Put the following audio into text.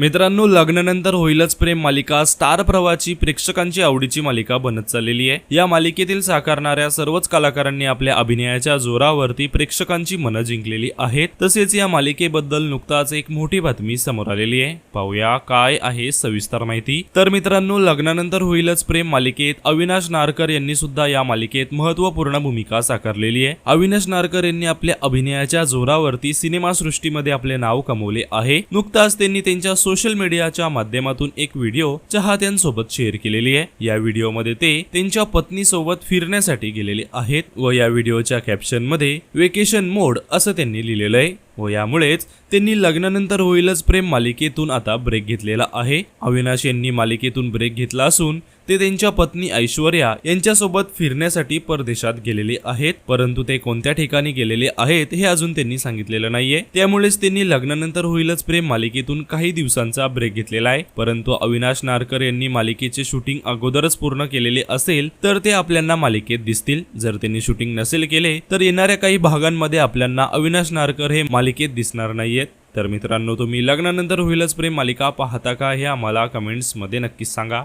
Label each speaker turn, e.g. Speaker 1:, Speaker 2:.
Speaker 1: मित्रांनो लग्नानंतर होईलच प्रेम मालिका. स्टार प्रवाची प्रेक्षकांची आवडीची मालिका बनत चाललेली आहे. या मालिकेतील साकारणाऱ्या सर्वच कलाकारांनी आपल्या अभिनयाच्या जोरावरती प्रेक्षकांची मनं जिंकलेली आहेत. तसेच या मालिकेबद्दल नुकताच एक मोठी बातमी समोर आलेली आहे. पाहूया काय आहे सविस्तर माहिती. तर मित्रांनो लग्नानंतर होईलच प्रेम मालिकेत अविनाश नारकर यांनी सुद्धा या मालिकेत महत्त्वपूर्ण भूमिका साकारलेली आहे. अविनाश नारकर यांनी आपल्या अभिनयाच्या जोरावरती सिनेमासृष्टीमध्ये आपले नाव कमवले आहे. नुकताच त्यांनी त्यांच्या सोशल मीडियाच्या माध्यमातून एक व्हिडिओ चाहत्यांसोबत शेअर केलेली आहे. या व्हिडिओमध्ये ते त्यांच्या पत्नीसोबत फिरण्यासाठी गेलेले आहेत व या व्हिडिओच्या कॅप्शनमध्ये वेकेशन मोड असं त्यांनी लिहिलेलं आहे. व यामुळेच त्यांनी लग्नानंतर होईलच प्रेम मालिकेतून आता ब्रेक घेतलेला आहे. अविनाश यांनी मालिकेतून ब्रेक घेतला असून ते त्यांच्या पत्नी ऐश्वर्या यांच्यासोबत फिरण्यासाठी परदेशात गेलेले आहेत परंतु ते कोणत्या ठिकाणी गेलेले आहेत हे अजून त्यांनी सांगितलेलं नाहीये. त्यामुळेच त्यांनी लग्नानंतर होईलच प्रेम मालिकेतून काही दिवसांचा ब्रेक घेतलेला आहे. परंतु अविनाश नारकर यांनी मालिकेचे शूटिंग अगोदरच पूर्ण केलेले असेल तर ते आपल्याला मालिकेत दिसतील. जर त्यांनी शूटिंग नसेल केले तर येणाऱ्या काही भागांमध्ये आपल्याला अविनाश नारकर हे मालिकेत दिसणार नाहीयेत. तर मित्रांनो तुम्ही लग्नानंतर होईलच प्रेम मालिका पाहता का हे आम्हाला कमेंट्समध्ये नक्कीच सांगा.